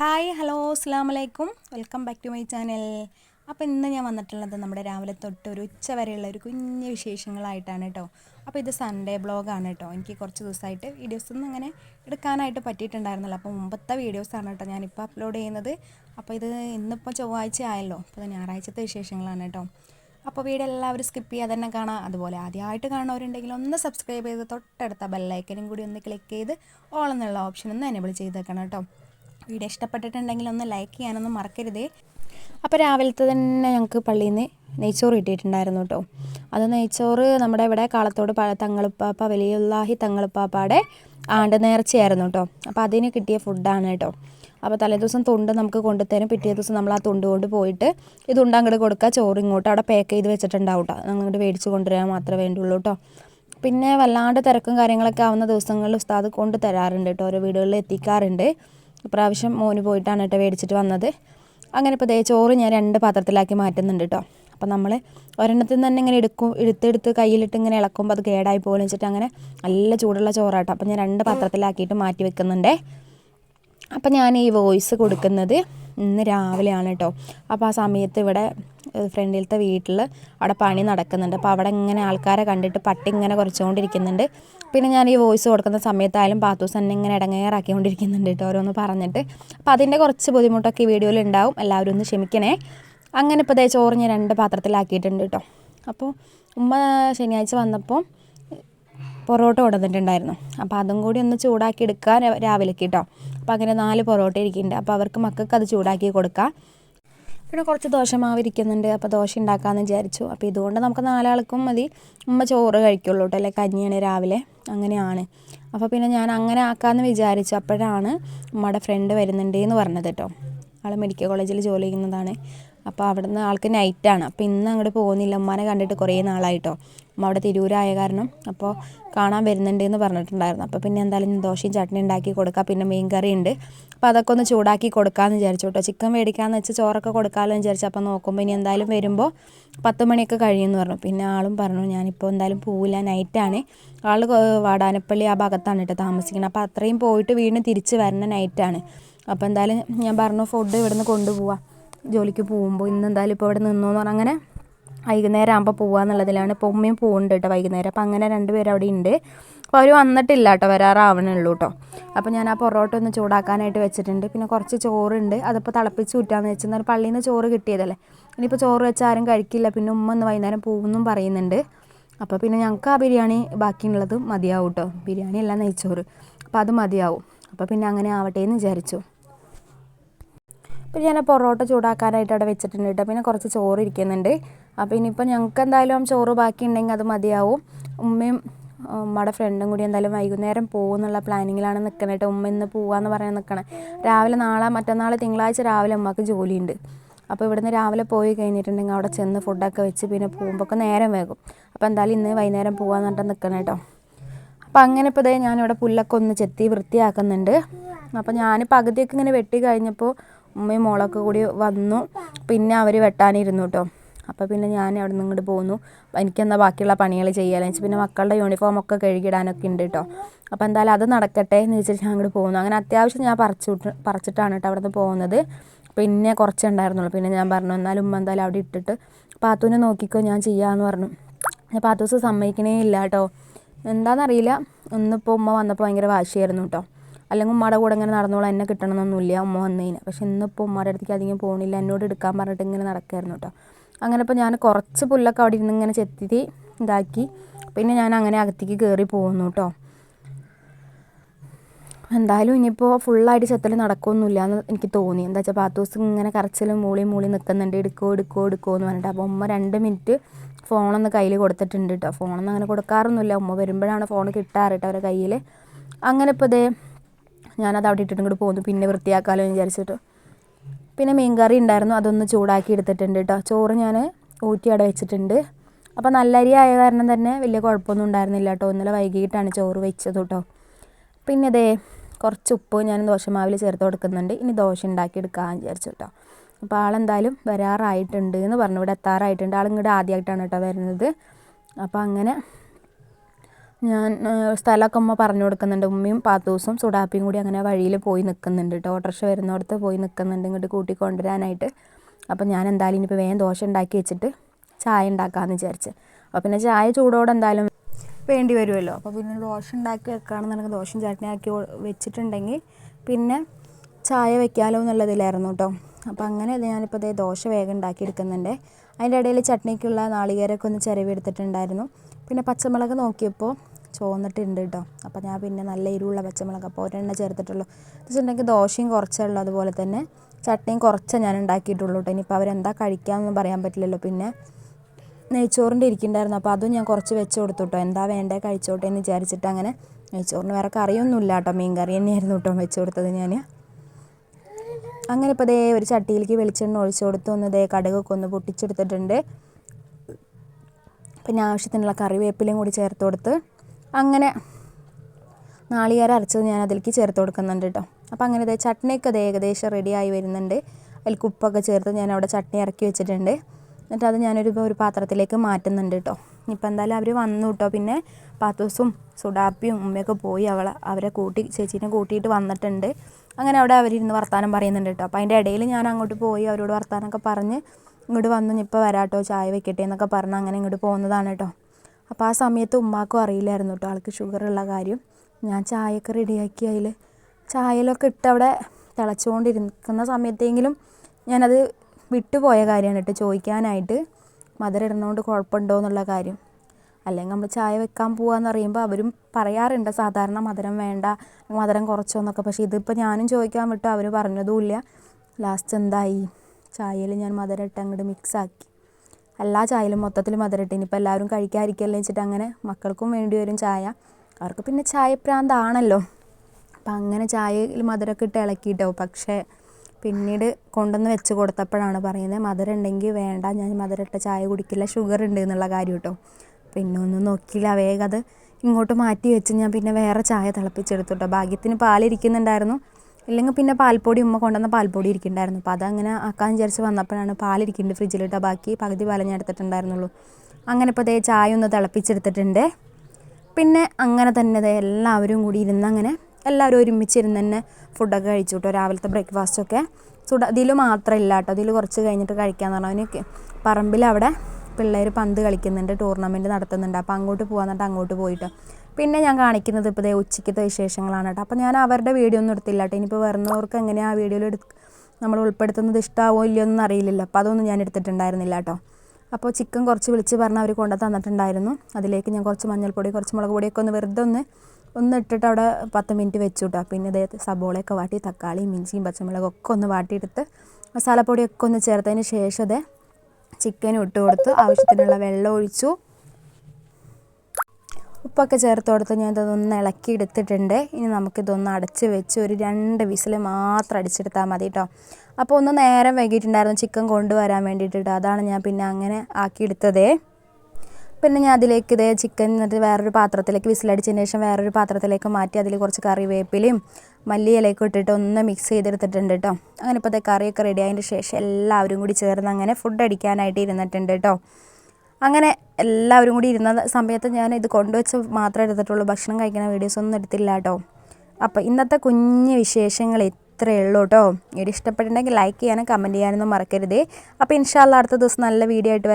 Hi hello അസ്സാം വലൈക്കും welcome back to my channel. അപ്പോൾ ഇന്ന് ഞാൻ വന്നിട്ടുള്ളത് നമ്മുടെ രാവിലെ തൊട്ട് ഒരു ഉച്ച വരെയുള്ള ഒരു കുഞ്ഞ് വിശേഷങ്ങളായിട്ടാണ് കേട്ടോ അപ്പോൾ ഇത് സൺഡേ ബ്ലോഗാണ് കേട്ടോ എനിക്ക് കുറച്ച് ദിവസമായിട്ട് വീഡിയോസ് ഒന്നും അങ്ങനെ എടുക്കാനായിട്ട് പറ്റിയിട്ടുണ്ടായിരുന്നില്ല. അപ്പോൾ മുമ്പത്തെ വീഡിയോസാണ് കേട്ടോ ഞാനിപ്പോൾ അപ്ലോഡ് ചെയ്യുന്നത്. അപ്പോൾ ഇത് ഇന്നിപ്പോൾ ചൊവ്വാഴ്ച ആയല്ലോ. അപ്പോൾ ഞായറാഴ്ചത്തെ വിശേഷങ്ങളാണ് കേട്ടോ അപ്പോൾ വീഡിയോ എല്ലാവരും സ്കിപ്പ് ചെയ്യാതെ തന്നെ കാണാം. അതുപോലെ ആദ്യമായിട്ട് കാണുന്നവരുണ്ടെങ്കിൽ ഒന്ന് സബ്സ്ക്രൈബ് ചെയ്ത് തൊട്ടടുത്ത ബെല്ലൈക്കനും കൂടി ഒന്ന് ക്ലിക്ക് ചെയ്ത് ഓൾ എന്നുള്ള ഓപ്ഷൻ ഒന്ന് എനേബിൾ ചെയ്തേക്കണം കേട്ടോ വീഡിയോ ഇഷ്ടപ്പെട്ടിട്ടുണ്ടെങ്കിൽ ഒന്ന് ലൈക്ക് ചെയ്യാനൊന്നും മറക്കരുതേ. അപ്പോൾ രാവിലത്തെ തന്നെ ഞങ്ങൾക്ക് പള്ളിയിൽ നിന്ന് നെയ്ച്ചോറ് കിട്ടിയിട്ടുണ്ടായിരുന്നു കേട്ടോ അത് നെയ്ച്ചോറ് നമ്മുടെ ഇവിടെ കാളത്തോട് തങ്ങളുപ്പാപ്പ വലിയുള്ളാഹി തങ്ങളുപ്പാപ്പാടെ ആണ്ട് നേർച്ചയായിരുന്നു കേട്ടോ അപ്പോൾ അതിന് കിട്ടിയ ഫുഡാണ് കേട്ടോ അപ്പോൾ തലേദിവസം തൊണ്ട് നമുക്ക് കൊണ്ടുതരും. പിറ്റേ ദിവസം നമ്മൾ ആ തൊണ്ട് കൊണ്ട് പോയിട്ട് ഇതുണ്ട് അങ്ങോട്ട് കൊടുക്കുക ചോറ് ഇങ്ങോട്ട് അവിടെ പാക്ക് ചെയ്ത് വെച്ചിട്ടുണ്ടാവും കേട്ടോ അങ്ങോട്ട് മേടിച്ച് കൊണ്ടുവരാൻ മാത്രമേ വേണ്ടുള്ളൂ കേട്ടോ പിന്നെ വല്ലാണ്ട് തിരക്കും കാര്യങ്ങളൊക്കെ ആവുന്ന ദിവസങ്ങളിൽ ഉസ്താദ് കൊണ്ട് തരാറുണ്ട് കേട്ടോ ഓരോ വീടുകളിൽ എത്തിക്കാറുണ്ട്. ഇപ്രാവശ്യം മോന് പോയിട്ടാണ് കേട്ടോ മേടിച്ചിട്ട് വന്നത്. അങ്ങനെ ഇപ്പോൾ ദേ ചോറ് ഞാൻ രണ്ട് പാത്രത്തിലാക്കി മാറ്റുന്നുണ്ട് കേട്ടോ. അപ്പോൾ നമ്മൾ ഒരെണ്ണത്തിൽ നിന്ന് തന്നെ ഇങ്ങനെ എടുക്കും എടുത്തെടുത്ത് കയ്യിലിട്ട് ഇങ്ങനെ ഇളക്കുമ്പോൾ അത് കേടായി പോകുമെന്ന് വെച്ചിട്ട് അങ്ങനെ നല്ല ചൂടുള്ള ചോറാട്ടോ. അപ്പോൾ ഞാൻ രണ്ട് പാത്രത്തിലാക്കിയിട്ട് മാറ്റി വെക്കുന്നുണ്ടേ. അപ്പോൾ ഞാൻ ഈ വോയിസ് കൊടുക്കുന്നത് ഇന്ന് രാവിലെയാണ് കേട്ടോ അപ്പോൾ ആ സമയത്ത് ഇവിടെ ഫ്രണ്ടിലത്തെ വീട്ടിൽ അവിടെ പണി നടക്കുന്നുണ്ട്. അപ്പോൾ അവിടെ ഇങ്ങനെ ആൾക്കാരെ കണ്ടിട്ട് പട്ടി ഇങ്ങനെ കുറച്ചുകൊണ്ടിരിക്കുന്നുണ്ട്. പിന്നെ ഞാൻ ഈ വോയിസ് കൊടുക്കുന്ന സമയത്തായാലും പാത്തൂസ് തന്നെ ഇങ്ങനെ ഇടങ്ങേറാക്കിക്കൊണ്ടിരിക്കുന്നുണ്ട് കേട്ടോ ഓരോന്ന് പറഞ്ഞിട്ട്. അപ്പോൾ അതിന്റെ കുറച്ച് ബുദ്ധിമുട്ടൊക്കെ ഈ വീഡിയോയിൽ ഉണ്ടാവും. എല്ലാവരും ഒന്ന് ക്ഷമിക്കണേ. അങ്ങനെ ഇപ്പോൾ ദേ ചോറ് ഞാൻ രണ്ട് പാത്രത്തിലാക്കിയിട്ടുണ്ട് കേട്ടോ അപ്പോൾ ഉമ്മ ശനിയാഴ്ച വന്നപ്പോൾ പൊറോട്ട കൊടുത്തിട്ടുണ്ടായിരുന്നു അപ്പോൾ അതും കൂടി ഒന്ന് ചൂടാക്കി എടുക്കുക രാവിലേക്ക് കേട്ടോ അപ്പോൾ അങ്ങനെ നാല് പൊറോട്ട ഇരിക്കുന്നുണ്ട്. അപ്പോൾ അവർക്ക് മക്കൾക്ക് അത് ചൂടാക്കി കൊടുക്കുക പിന്നെ കുറച്ച് ദോശമാവ് ഇരിക്കുന്നുണ്ട്. അപ്പോൾ ദോശ ഉണ്ടാക്കാമെന്ന് വിചാരിച്ചു. അപ്പോൾ ഇതുകൊണ്ട് നമുക്ക് നാലാൾക്കും മതി. ഉമ്മ ചോറ് കഴിക്കുള്ളൂ കേട്ടോ അല്ലെ? കഞ്ഞിയാണ് രാവിലെ. അങ്ങനെയാണ്. അപ്പോൾ പിന്നെ ഞാൻ അങ്ങനെ ആക്കാമെന്ന് വിചാരിച്ചു. അപ്പോഴാണ് ഉമ്മയുടെ ഫ്രണ്ട് വരുന്നുണ്ട് എന്ന് പറഞ്ഞത് കേട്ടോ ആൾ മെഡിക്കൽ കോളേജിൽ ജോലി ചെയ്യുന്നതാണ്. അപ്പോൾ അവിടുന്ന് ആൾക്ക് നൈറ്റാണ് അപ്പോൾ ഇന്ന് അങ്ങോട്ട് പോകുന്നില്ല. ഉമ്മാനെ കണ്ടിട്ട് കുറേ നാളായിട്ടോ. അമ്മ അവിടെ തിരൂരായ കാരണം അപ്പോൾ കാണാൻ വരുന്നുണ്ട് എന്ന് പറഞ്ഞിട്ടുണ്ടായിരുന്നു. അപ്പോൾ പിന്നെ എന്തായാലും ദോശയും ചട്നി ഉണ്ടാക്കി കൊടുക്കാം. പിന്നെ മീൻ കറി ഉണ്ട്. അപ്പോൾ അതൊക്കെ ഒന്ന് ചൂടാക്കി കൊടുക്കാമെന്ന് വിചാരിച്ചു കേട്ടോ ചിക്കൻ മേടിക്കാമെന്ന് വെച്ച് ചോറൊക്കെ കൊടുക്കാമല്ലോ എന്ന് വിചാരിച്ചു അപ്പോൾ നോക്കുമ്പോൾ ഇനി എന്തായാലും വരുമ്പോൾ പത്ത് മണിയൊക്കെ കഴിയുമെന്ന് പറഞ്ഞു. പിന്നെ ആളും പറഞ്ഞു ഞാനിപ്പോൾ എന്തായാലും പോവില്ല. നൈറ്റാണ് ആൾ വാടാനപ്പള്ളി ആ ഭാഗത്താണ് കേട്ടോ താമസിക്കുന്നത് അപ്പോൾ അത്രയും പോയിട്ട് വീണ്ടും തിരിച്ച് വരുന്ന നൈറ്റാണ് അപ്പോൾ എന്തായാലും ഞാൻ പറഞ്ഞു ഫുഡ് ഇവിടുന്ന് കൊണ്ടുപോവാം. ജോലിക്ക് പോകുമ്പോൾ ഇന്ന് എന്തായാലും ഇപ്പോൾ ഇവിടെ നിന്നു പറഞ്ഞാൽ അങ്ങനെ വൈകുന്നേരം ആകുമ്പോൾ പോകാന്നുള്ളതിലാണ് ഇപ്പോൾ ഉമ്മയും പോകുന്നുണ്ട് കേട്ടോ വൈകുന്നേരം. അപ്പോൾ അങ്ങനെ രണ്ടുപേരും അവിടെ ഉണ്ട് അപ്പോൾ അവർ വന്നിട്ടില്ല കേട്ടോ വരാറാവണേ ഉള്ളൂ കേട്ടോ അപ്പോൾ ഞാൻ ആ പൊറോട്ട ഒന്ന് ചൂടാക്കാനായിട്ട് വെച്ചിട്ടുണ്ട്. പിന്നെ കുറച്ച് ചോറുണ്ട്. അതിപ്പോൾ തിളപ്പിച്ച് ഊറ്റാന്ന് വെച്ച് എന്നാൽ പള്ളിയിൽ നിന്ന് ചോറ് കിട്ടിയതല്ലേ. ഇനിയിപ്പോൾ ചോറ് വെച്ച് ആരും കഴിക്കില്ല. പിന്നെ ഉമ്മ ഒന്ന് വൈകുന്നേരം പോകുമെന്നും പറയുന്നുണ്ട്. അപ്പോൾ പിന്നെ ഞങ്ങൾക്ക് ആ ബിരിയാണി ബാക്കിയുള്ളത് മതിയാവും കേട്ടോ ബിരിയാണി അല്ല നെയ്ച്ചോറ്. അപ്പോൾ അത് മതിയാവും. അപ്പോൾ പിന്നെ അങ്ങനെ ആവട്ടെ എന്ന് വിചാരിച്ചു. അപ്പോൾ ഞാൻ പൊറോട്ട ചൂടാക്കാനായിട്ട് അവിടെ വെച്ചിട്ടുണ്ട് കേട്ടോ. പിന്നെ കുറച്ച് ചോറ് ഇരിക്കുന്നുണ്ട്. അപ്പോൾ ഇനിയിപ്പോൾ ഞങ്ങൾക്ക് എന്തായാലും ചോറ് ബാക്കി ഉണ്ടെങ്കിൽ അത് മതിയാവും. ഉമ്മയും ഉമ്മയുടെ ഫ്രണ്ടും കൂടി എന്തായാലും വൈകുന്നേരം പോകുമെന്നുള്ള പ്ലാനിങ്ങിലാണ് നിൽക്കുന്നത് കേട്ടോ. ഉമ്മ ഇന്ന് പോവാന്ന് പറയാൻ നിൽക്കണം രാവിലെ നാളെ മറ്റന്നാൾ തിങ്കളാഴ്ച രാവിലെ ഉമ്മക്ക് ജോലിയുണ്ട്. അപ്പോൾ ഇവിടുന്ന് രാവിലെ പോയി കഴിഞ്ഞിട്ടുണ്ടെങ്കിൽ അവിടെ ചെന്ന് ഫുഡൊക്കെ വെച്ച് പിന്നെ പോകുമ്പോൾ നേരം വേകും. അപ്പോൾ എന്തായാലും ഇന്ന് വൈകുന്നേരം പോകാന്ന് പറഞ്ഞിട്ട് നിൽക്കണം കേട്ടോ. അപ്പോൾ അങ്ങനെ ഇപ്പോൾ ഇതേ ഞാനിവിടെ പുല്ലൊക്കെ ഒന്ന് ചെത്തി വൃത്തിയാക്കുന്നുണ്ട്. അപ്പോൾ ഞാൻ പകുതിയൊക്കെ ഇങ്ങനെ വെട്ടി കഴിഞ്ഞപ്പോൾ ഉമ്മയും മോളൊക്കെ കൂടി വന്നു. പിന്നെ അവർ വെട്ടാനിരുന്നു കേട്ടോ അപ്പോൾ പിന്നെ ഞാൻ അവിടെ നിന്ന് ഇങ്ങോട്ട് പോന്നു. എനിക്കെന്താ ബാക്കിയുള്ള പണികൾ ചെയ്യാമെന്ന് വെച്ചാൽ പിന്നെ മക്കളുടെ യൂണിഫോം ഒക്കെ കഴുകിയിടാനൊക്കെ ഉണ്ട് കേട്ടോ അപ്പോൾ എന്തായാലും അത് നടക്കട്ടെ എന്ന് വെച്ചിട്ട് ഞാൻ അങ്ങോട്ട് പോകുന്നു അങ്ങനെ അത്യാവശ്യം ഞാൻ പറിച്ചു പറിച്ചിട്ടാണ് കേട്ടോ അവിടെ നിന്ന് പോകുന്നത് പിന്നെ കുറച്ചേ ഉണ്ടായിരുന്നുള്ളൂ പിന്നെ ഞാൻ പറഞ്ഞു എന്നാലും ഉമ്മ എന്തായാലും അവിടെ ഇട്ടിട്ട് പാത്തൂനെ നോക്കിക്കോ ഞാൻ ചെയ്യാമെന്ന് പറഞ്ഞു. ഞാൻ പാത്തൂസ് സമ്മതിക്കണേ ഇല്ല കേട്ടോ എന്താണെന്നറിയില്ല ഇന്നിപ്പോൾ ഉമ്മ വന്നപ്പോൾ ഭയങ്കര വാശിയായിരുന്നു കേട്ടോ അല്ലെങ്കിൽ ഉമ്മയുടെ കൂടെ ഇങ്ങനെ നടന്നോളാം എന്നെ കിട്ടണമെന്നൊന്നുമില്ല ഉമ്മ വന്നതിന് പക്ഷെ ഇന്നിപ്പോൾ ഉമ്മയുടെ അടുത്തേക്ക് അധികം പോകണില്ല എന്നോട് എടുക്കാൻ പറഞ്ഞിട്ട് ഇങ്ങനെ നടക്കായിരുന്നു കേട്ടോ. അങ്ങനെ ഇപ്പോൾ ഞാൻ കുറച്ച് പുല്ലൊക്കെ അവിടെ ഇരുന്ന് ഇങ്ങനെ ചെത്തി ഇതാക്കി. പിന്നെ ഞാൻ അങ്ങനെ അകത്തേക്ക് കയറി പോകുന്നു കേട്ടോ. എന്തായാലും ഇനിയിപ്പോൾ ഫുള്ളായിട്ട് ചെത്തൽ നടക്കുമൊന്നുമില്ല എന്ന് എനിക്ക് തോന്നി. എന്താ വെച്ചാൽ പാത്തൂസ് ഇങ്ങനെ കറച്ചിലും മൂളി മൂളി നിൽക്കുന്നുണ്ട് എടുക്കോ എടുക്കോ എടുക്കോ എന്ന് പറഞ്ഞിട്ട്. അപ്പോൾ ഉമ്മ രണ്ട് മിനിറ്റ് ഫോണൊന്ന് കയ്യിൽ കൊടുത്തിട്ടുണ്ട് കേട്ടോ. ഫോണൊന്നും അങ്ങനെ കൊടുക്കാറൊന്നുമില്ല. ഉമ്മ വരുമ്പോഴാണ് ഫോൺ കിട്ടാറ് കേട്ടോ അവരുടെ കയ്യിൽ അങ്ങനെ ഇപ്പോൾ ഇതേ ഞാനത് അവിടെ ഇട്ടിട്ട് ഇങ്ങോട്ട് പോകുന്നു പിന്നെ വൃത്തിയാക്കാമല്ലോ എന്ന് വിചാരിച്ചിട്ട്. പിന്നെ മീൻ കറി ഉണ്ടായിരുന്നു. അതൊന്ന് ചൂടാക്കി എടുത്തിട്ടുണ്ട് കേട്ടോ ചോറ് ഞാൻ ഊറ്റി അവിടെ വെച്ചിട്ടുണ്ട്. അപ്പോൾ നല്ല അരി ആയ കാരണം തന്നെ വലിയ കുഴപ്പമൊന്നും ഉണ്ടായിരുന്നില്ല കേട്ടോ ഇന്നലെ വൈകിട്ടാണ് ചോറ് വെച്ചത് കേട്ടോ പിന്നെ അതേ കുറച്ച് ഉപ്പ് ഞാൻ ദോശമാവിൽ ചേർത്ത് കൊടുക്കുന്നുണ്ട്. ഇനി ദോശ ഉണ്ടാക്കി എടുക്കാമെന്ന് വിചാരിച്ചു കേട്ടോ അപ്പോൾ ആളെന്തായാലും വരാറായിട്ടുണ്ട് എന്ന് പറഞ്ഞു. ഇവിടെ എത്താറായിട്ടുണ്ട്. ആൾ ഇങ്ങോട്ട് ആദ്യമായിട്ടാണ് കേട്ടോ വരുന്നത്. അപ്പോൾ അങ്ങനെ ഞാൻ സ്ഥലമൊക്കെ ഉമ്മ പറഞ്ഞു കൊടുക്കുന്നുണ്ട്. ഉമ്മയും പാത്തൂസും സുഡാപ്പിയും കൂടി അങ്ങനെ വഴിയിൽ പോയി നിൽക്കുന്നുണ്ട് കേട്ടോ. ഓട്ടോറിക്ഷ വരുന്നിടത്ത് പോയി നിൽക്കുന്നുണ്ട്. ഇങ്ങോട്ട് കൂട്ടി കൊണ്ടുവരാനായിട്ട്. അപ്പം ഞാൻ എന്തായാലും ഇനിയിപ്പോൾ വേഗം ദോശ ഉണ്ടാക്കി വെച്ചിട്ട് ചായ ഉണ്ടാക്കാമെന്ന് വിചാരിച്ച്. അപ്പോൾ പിന്നെ ചായ ചൂടോടെ എന്തായാലും വേണ്ടി വരുമല്ലോ. അപ്പോൾ പിന്നെ ദോശ ഉണ്ടാക്കി വെക്കുകയാണെന്നുണ്ടെങ്കിൽ ദോശ ചട്നി ആക്കി വെച്ചിട്ടുണ്ടെങ്കിൽ പിന്നെ ചായ വെക്കാമല്ലോ എന്നുള്ളതിലായിരുന്നു കേട്ടോ. അപ്പോൾ അങ്ങനെ ഞാനിപ്പോൾ ദേ ദോശ വേഗം ഉണ്ടാക്കി എടുക്കുന്നുണ്ട്. അതിന്റെ ഇടയിൽ ചട്നിക്കുള്ള നാളികേരമൊക്കെ ഒന്ന് ചിരവിയെടുത്തിട്ടുണ്ടായിരുന്നു. പിന്നെ പച്ചമുളക് നോക്കിയപ്പോൾ ചോന്നിട്ടുണ്ട് കേട്ടോ. അപ്പോൾ ഞാൻ പിന്നെ നല്ല എരിവുള്ള പച്ചമുളക് അപ്പോൾ ഒരെണ്ണ ചേർത്തിട്ടുള്ളൂ. വെച്ചിട്ടുണ്ടെങ്കിൽ ദോശയും കുറച്ചേ ഉള്ളൂ. അതുപോലെ തന്നെ ചട്നിയും കുറച്ചേ ഞാൻ ഉണ്ടാക്കിയിട്ടുള്ളൂ കേട്ടോ. ഇനിയിപ്പോൾ അവരെന്താ കഴിക്കാമെന്നൊന്നും പറയാൻ പറ്റില്ലല്ലോ പിന്നെ. നെയ്ച്ചോറിന്റെ ഇരിക്കുന്നുണ്ടായിരുന്നു. അപ്പോൾ അതും ഞാൻ കുറച്ച് വെച്ച് കൊടുത്തു കേട്ടോ. എന്താ വേണ്ടേ കഴിച്ചോട്ടെ എന്ന് വിചാരിച്ചിട്ട് അങ്ങനെ നെയ്ച്ചോറിന് വേറെ കറിയൊന്നുമില്ല കേട്ടോ. മീൻ കറി തന്നെയായിരുന്നു കേട്ടോ വെച്ച് കൊടുത്തത് ഞാൻ. അങ്ങനെ ഇപ്പോൾ ദേ ഒരു ചട്ടിയിലേക്ക് വെളിച്ചെണ്ണ ഒഴിച്ചു കൊടുത്ത് ഒന്ന് ദേ കടുകൊക്കെ ഒന്ന് പൊട്ടിച്ചെടുത്തിട്ടുണ്ട്. പിന്നെ ആവശ്യത്തിനുള്ള കറിവേപ്പിലയും കൂടി ചേർത്ത് കൊടുത്ത് അങ്ങനെ നാളികേരം അരച്ചത് ഞാൻ അതിലേക്ക് ചേർത്ത് കൊടുക്കുന്നുണ്ട് കേട്ടോ അപ്പോൾ അങ്ങനെ ഇതേ ചട്നിയൊക്കെ അത് ഏകദേശം റെഡിയായി വരുന്നുണ്ട്. അതിൽ കുപ്പൊക്കെ ചേർത്ത് ഞാൻ അവിടെ ചട്നി ഇറക്കി വെച്ചിട്ടുണ്ട്. എന്നിട്ട് അത് ഞാനൊരു ഒരു പാത്രത്തിലേക്ക് മാറ്റുന്നുണ്ട് കേട്ടോ ഇപ്പം എന്തായാലും അവർ വന്നു കേട്ടോ പിന്നെ പാത്തൂസും സുഡാപ്പിയും ഉമ്മയൊക്കെ പോയി അവളെ അവരെ കൂട്ടി ചേച്ചീനെ കൂട്ടിയിട്ട് വന്നിട്ടുണ്ട്. അങ്ങനെ അവിടെ അവരിരുന്ന് വർത്തമാനം പറയുന്നുണ്ട് കേട്ടോ. അപ്പോൾ അതിന്റെ ഇടയിൽ ഞാൻ അങ്ങോട്ട് പോയി അവരോട് വർത്തമാനമൊക്കെ പറഞ്ഞ് ഇങ്ങോട്ട് വന്നു ഇപ്പോൾ വരാട്ടോ ചായ വെക്കട്ടെ എന്നൊക്കെ പറഞ്ഞ് അങ്ങനെ ഇങ്ങോട്ട് പോകുന്നതാണ് കേട്ടോ. അപ്പോൾ ആ സമയത്ത് ഉമ്മാക്കും അറിയില്ലായിരുന്നു കേട്ടോ ആൾക്ക് ഷുഗർ ഉള്ള കാര്യം. ഞാൻ ചായയൊക്കെ റെഡിയാക്കി അതിൽ ചായയിലൊക്കെ ഇട്ട് അവിടെ തിളച്ചുകൊണ്ടിരിക്കുന്ന സമയത്തെങ്കിലും ഞാനത് വിട്ടുപോയ കാര്യമാണ് കേട്ടോ ചോദിക്കാനായിട്ട്. മധുരം ഇടുന്നതുകൊണ്ട് കുഴപ്പമുണ്ടോ? എന്നുള്ള കാര്യം. അല്ലെങ്കിൽ നമ്മൾ ചായ വെക്കാൻ പോവാന്ന് പറയുമ്പോൾ അവരും പറയാറുണ്ട് സാധാരണ മധുരം വേണ്ട മധുരം കുറച്ചോ എന്നൊക്കെ പക്ഷേ ഇതിപ്പോൾ ഞാനും ചോദിക്കാൻ വിട്ടു അവർ പറഞ്ഞതുമില്ല. ലാസ്റ്റ് എന്തായി? ചായയിൽ ഞാൻ മധുരം ഇട്ട് അങ്ങോട്ട് മിക്സാക്കി എല്ലാ ചായയിലും മൊത്തത്തിൽ മധുരം ഇട്ട് ഇനിയിപ്പോൾ എല്ലാവരും കഴിക്കാതിരിക്കല്ലേ വെച്ചിട്ട് അങ്ങനെ മക്കൾക്കും വേണ്ടി വരും ചായ. അവർക്ക് പിന്നെ ചായപ്രാന്താണല്ലോ. അപ്പം അങ്ങനെ ചായയിൽ മധുരമൊക്കെ ഇട്ട് ഇളക്കിയിട്ടോ പക്ഷേ പിന്നീട് കൊണ്ടുവന്ന് വെച്ച് കൊടുത്തപ്പോഴാണ് പറയുന്നത് മധുരം ഉണ്ടെങ്കിൽ വേണ്ട ഞാൻ മധുരം ഇട്ട ചായ കുടിക്കില്ല ഷുഗർ ഉണ്ട് എന്നുള്ള കാര്യം കേട്ടോ. പിന്നെ ഒന്നും നോക്കിയില്ല വേഗം അത് ഇങ്ങോട്ട് മാറ്റി വെച്ച് ഞാൻ പിന്നെ വേറെ ചായ തിളപ്പിച്ചെടുത്തു കേട്ടോ ഭാഗ്യത്തിന് പാലിരിക്കുന്നുണ്ടായിരുന്നു. ഇല്ലെങ്കിൽ പിന്നെ പാൽപ്പൊടി ഉമ്മ കൊണ്ടുവന്ന പാൽപ്പൊടി ഇരിക്കുന്നുണ്ടായിരുന്നു. അപ്പോൾ അതങ്ങനെ ആക്കാൻ വിചാരിച്ച് വന്നപ്പോഴാണ് പാലിരിക്കുന്നുണ്ട് ഫ്രിഡ്ജിലിട്ടോ ബാക്കി പകുതി പാലം ഞാൻ എടുത്തിട്ടുണ്ടായിരുന്നുള്ളൂ. അങ്ങനെ ഇപ്പോൾ ദേ ചായ ഒന്ന് തിളപ്പിച്ചെടുത്തിട്ടുണ്ട്. പിന്നെ അങ്ങനെ തന്നെ ദേ എല്ലാവരും കൂടി ഇരുന്ന് അങ്ങനെ എല്ലാവരും ഒരുമിച്ചിരുന്ന് തന്നെ ഫുഡൊക്കെ കഴിച്ചു കേട്ടോ രാവിലത്തെ ബ്രേക്ക്ഫാസ്റ്റൊക്കെ സുഡ ഇതിൽ മാത്രമില്ല കേട്ടോ. ഇതിൽ കുറച്ച് കഴിഞ്ഞിട്ട് കഴിക്കാമെന്ന് പറഞ്ഞു അവന് പറമ്പിൽ അവിടെ പിള്ളേർ പന്ത് കളിക്കുന്നുണ്ട് ടൂർണമെന്റ് നടത്തുന്നുണ്ട്. അപ്പോൾ അങ്ങോട്ട് പോകാന്നിട്ട് അങ്ങോട്ട് പോയിട്ട്. പിന്നെ ഞാൻ കാണിക്കുന്നത് ഇപ്പോൾ ഇതേ ഉച്ചയ്ക്കത്തെ വിശേഷങ്ങളാണ് കേട്ടോ. അപ്പോൾ ഞാൻ അവരുടെ വീഡിയോ ഒന്നും എടുത്തില്ല കേട്ടോ. ഇനിയിപ്പോൾ വരുന്നവർക്ക് എങ്ങനെയാണ് ആ വീഡിയോയിൽ എടു നമ്മൾ ഉൾപ്പെടുത്തുന്നത് ഇഷ്ടമാവോ ഇല്ലയോ എന്നൊന്നും അറിയില്ലല്ലോ. അപ്പോൾ അതൊന്നും ഞാൻ എടുത്തിട്ടുണ്ടായിരുന്നില്ല കേട്ടോ. അപ്പോൾ ചിക്കൻ കുറച്ച് വിളിച്ച് പറഞ്ഞ് അവർ കൊണ്ടു തന്നിട്ടുണ്ടായിരുന്നു. അതിലേക്ക് ഞാൻ കുറച്ച് മഞ്ഞൾപ്പൊടി കുറച്ച് മുളക് പൊടിയൊക്കെ ഒന്ന് വെറുതെ ഒന്ന് ഒന്ന് ഇട്ടിട്ട് അവിടെ പത്ത് മിനിറ്റ് വെച്ചു കേട്ടോ. പിന്നെ ഇതേ സബോളയൊക്കെ വാട്ടി തക്കാളിയും ഇഞ്ചിയും പച്ചമുളകൊക്കെ ഒന്ന് വാട്ടിയെടുത്ത് മസാലപ്പൊടിയൊക്കെ ഒന്ന് ചേർത്തതിന് ശേഷം അതേ ചിക്കനും ഇട്ട് കൊടുത്ത് ആവശ്യത്തിനുള്ള വെള്ളം ഒഴിച്ചു. ഉപ്പൊക്കെ ചേർത്ത് കൊടുത്ത് ഞാൻ ഇതൊന്ന് ഇളക്കി എടുത്തിട്ടുണ്ട്. ഇനി നമുക്കിതൊന്ന് അടച്ച് വെച്ച് ഒരു രണ്ട് വിസിൽ മാത്രം അടിച്ചെടുത്താൽ മതി കേട്ടോ അപ്പോൾ ഒന്ന് നേരം വൈകിട്ടുണ്ടായിരുന്നു ചിക്കൻ കൊണ്ടുവരാൻ വേണ്ടിയിട്ട് അതാണ് ഞാൻ പിന്നെ അങ്ങനെ ആക്കിയെടുത്തതേ പിന്നെ ഞാൻ അതിലേക്ക് ഇതേ ചിക്കൻ എന്നിട്ട് വേറൊരു പാത്രത്തിലേക്ക് വിസിലടിച്ചതിന് ശേഷം വേറൊരു പാത്രത്തിലേക്ക് മാറ്റി അതിൽ കുറച്ച് കറിവേപ്പിലയും മല്ലിയിലയൊക്കെ ഇട്ടിട്ട് ഒന്ന് മിക്സ് ചെയ്തെടുത്തിട്ടുണ്ട് കേട്ടോ അങ്ങനെ ഇപ്പോഴത്തെ കറിയൊക്കെ റെഡി ആയതിന്റെ ശേഷം എല്ലാവരും കൂടി ചേർന്ന് അങ്ങനെ ഫുഡ് അടിക്കാനായിട്ട് ഇരുന്നിട്ടുണ്ട് കേട്ടോ അങ്ങനെ എല്ലാവരും കൂടി ഇരുന്ന സമയത്ത് ഞാൻ ഇത് കൊണ്ടുവച്ച് മാത്രമേ എടുത്തിട്ടുള്ളൂ. ഭക്ഷണം കഴിക്കുന്ന വീഡിയോസ് ഒന്നും എടുത്തില്ല കേട്ടോ അപ്പോൾ ഇന്നത്തെ കുഞ്ഞ് വിശേഷങ്ങൾ ഇത്രയേ ഉള്ളൂ കേട്ടോ വീഡിയോ ഇഷ്ടപ്പെട്ടിട്ടുണ്ടെങ്കിൽ ലൈക്ക് ചെയ്യാനും കമന്റ് ചെയ്യാനൊന്നും മറക്കരുതേ. അപ്പോൾ ഇൻഷാല്ല അടുത്ത ദിവസം നല്ല വീഡിയോ ആയിട്ട്